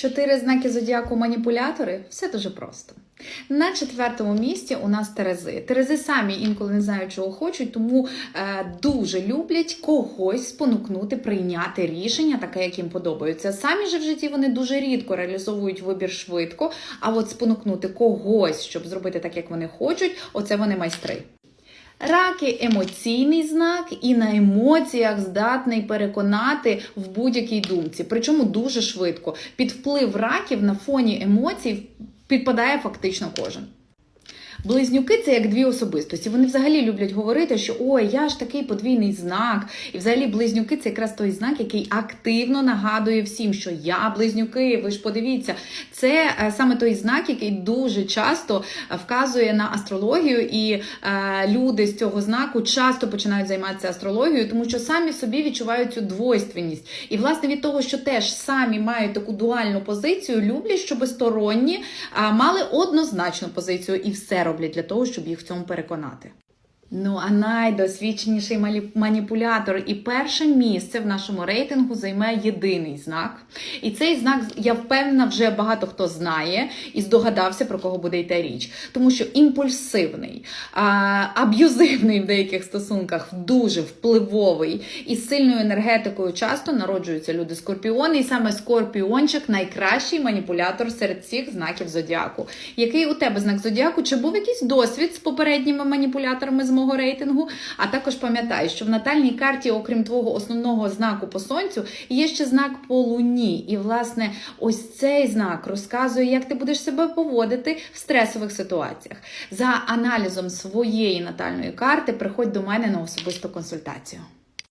Чотири знаки зодіаку маніпулятори все дуже просто. На четвертому місці у нас Терези. Терези самі інколи не знають, чого хочуть, тому е, дуже люблять когось спонукнути прийняти рішення, таке, як їм подобається. Самі же в житті вони дуже рідко реалізовують вибір швидко, а от спонукнути когось, щоб зробити так, як вони хочуть, оце вони майстри. Раки емоційний знак і на емоціях здатний переконати в будь-якій думці. Причому дуже швидко. Під вплив раків на фоні емоцій підпадає фактично кожен. Близнюки це як дві особистості. Вони взагалі люблять говорити, що ой, я ж такий подвійний знак. І взагалі близнюки це якраз той знак, який активно нагадує всім, що я близнюки. Ви ж подивіться, це е, саме той знак, який дуже часто е, вказує на астрологію, і е, люди з цього знаку часто починають займатися астрологією, тому що самі собі відчувають цю двойственність. І власне від того, що теж самі мають таку дуальну позицію, люблять, щоб сторонні мали однозначну позицію і все роблять для того, щоб їх в цьому переконати. Ну, а найдосвідченіший маніпулятор і перше місце в нашому рейтингу займе єдиний знак. І цей знак, я впевнена, вже багато хто знає і здогадався, про кого буде йти річ. Тому що імпульсивний, аб'юзивний в деяких стосунках, дуже впливовий і з сильною енергетикою часто народжуються люди скорпіони. І саме скорпіончик найкращий маніпулятор серед всіх знаків зодіаку. Який у тебе знак зодіаку? Чи був якийсь досвід з попередніми маніпуляторами з мого рейтингу? А також пам'ятай, що в натальній карті, окрім твого основного знаку по сонцю, є ще знак по луні. І, власне, ось цей знак розказує, як ти будеш себе поводити в стресових ситуаціях. За аналізом своєї натальної карти приходь до мене на особисту консультацію.